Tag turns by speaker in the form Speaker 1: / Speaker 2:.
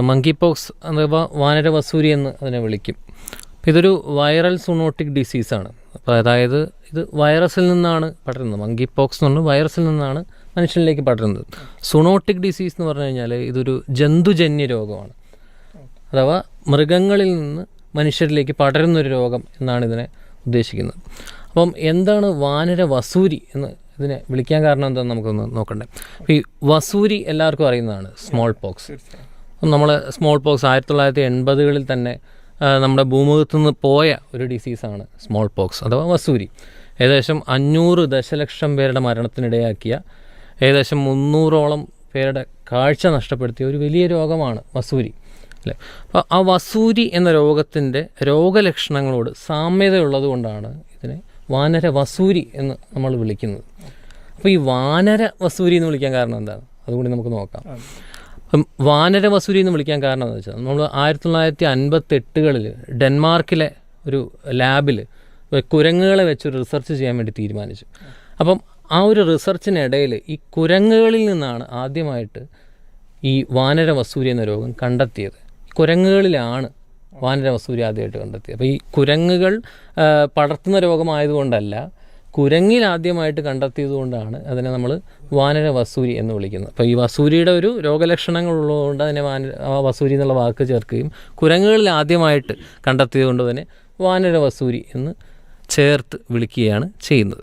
Speaker 1: Monkey pox അഥവാ വാനര വസൂരി എന്ന് അതിനെ വിളിക്കും. ഇതൊരു വൈറൽ സുണോട്ടിക് ഡിസീസാണ് അപ്പോൾ അതായത് ഇത് വൈറസിൽ നിന്നാണ് പടരുന്നത്. മങ്കി പോക്സ് എന്ന് പറഞ്ഞാൽ വൈറസിൽ നിന്നാണ് മനുഷ്യനിലേക്ക് പടരുന്നത്. സുണോട്ടിക് ഡിസീസ് എന്ന് പറഞ്ഞു കഴിഞ്ഞാൽ ഇതൊരു ജന്തുജന്യ രോഗമാണ്. അഥവാ മൃഗങ്ങളിൽ നിന്ന് മനുഷ്യരിലേക്ക് പടരുന്നൊരു രോഗം എന്നാണ് ഇതിനെ ഉദ്ദേശിക്കുന്നത്. അപ്പം എന്താണ് വാനര വസൂരി എന്ന് ഇതിനെ വിളിക്കാൻ കാരണം എന്താണെന്ന് നമുക്കൊന്ന് നോക്കണ്ടേ. ഈ വസൂരി എല്ലാവർക്കും അറിയുന്നതാണ് സ്മോൾ പോക്സ്. നമ്മൾ സ്മോൾ പോക്സ് ആയിരത്തി തൊള്ളായിരത്തി എൺപതുകളിൽ തന്നെ നമ്മുടെ ഭൂമുഖത്ത് നിന്ന് പോയ ഒരു ഡിസീസാണ് സ്മോൾ പോക്സ് അഥവാ വസൂരി. ഏകദേശം അഞ്ഞൂറ് ദശലക്ഷം പേരുടെ മരണത്തിനിടയാക്കിയ ഏകദേശം മുന്നൂറോളം പേരുടെ കാഴ്ച നഷ്ടപ്പെടുത്തിയ ഒരു വലിയ രോഗമാണ് വസൂരി. അല്ലേ? അപ്പോൾ ആ വസൂരി എന്ന രോഗത്തിന്റെ രോഗലക്ഷണങ്ങളോട് സാമ്യതയുള്ളത് കൊണ്ടാണ് ഇതിനെ വാനര വസൂരി എന്ന് നമ്മൾ വിളിക്കുന്നത്. അപ്പോൾ ഈ വാനര വസൂരി എന്ന് വിളിക്കാൻ കാരണം എന്താണ്? അതുകൂടി നമുക്ക് നോക്കാം. അപ്പം വാനര വസൂരി എന്ന് വിളിക്കാൻ കാരണം എന്ന് വെച്ചാൽ നമ്മൾ ആയിരത്തി തൊള്ളായിരത്തി അൻപത്തി എട്ടുകളിൽ ഡെൻമാർക്കിലെ ഒരു ലാബിൽ കുരങ്ങുകളെ വെച്ച് റിസർച്ച് ചെയ്യാൻ വേണ്ടി തീരുമാനിച്ചു. അപ്പം ആ ഒരു റിസർച്ചിനിടയിൽ ഈ കുരങ്ങുകളിൽ നിന്നാണ് ആദ്യമായിട്ട് ഈ വാനര വസൂരി എന്ന രോഗം കണ്ടെത്തിയത്. കുരങ്ങുകളിലാണ് വാനര വസൂരി ആദ്യമായിട്ട് കണ്ടെത്തിയത്. അപ്പോൾ ഈ കുരങ്ങുകൾ പടർത്തുന്ന രോഗമായതുകൊണ്ടല്ല കുരങ്ങിൽ ആദ്യമായിട്ട് കണ്ടെത്തിയത് കൊണ്ടാണ് അതിനെ നമ്മൾ വാനര വസൂരി എന്ന് വിളിക്കുന്നത്. അപ്പോൾ ഈ വസൂരിയുടെ ഒരു രോഗലക്ഷണങ്ങൾ ഉള്ളതുകൊണ്ട് അതിനെ വാനര ആ വസൂരി എന്നുള്ള വാക്ക് ചേർക്കുകയും കുരങ്ങുകളിൽ ആദ്യമായിട്ട് കണ്ടെത്തിയത് കൊണ്ട് തന്നെ വാനര വസൂരി എന്ന് ചേർത്ത് വിളിക്കുകയാണ് ചെയ്യുന്നത്.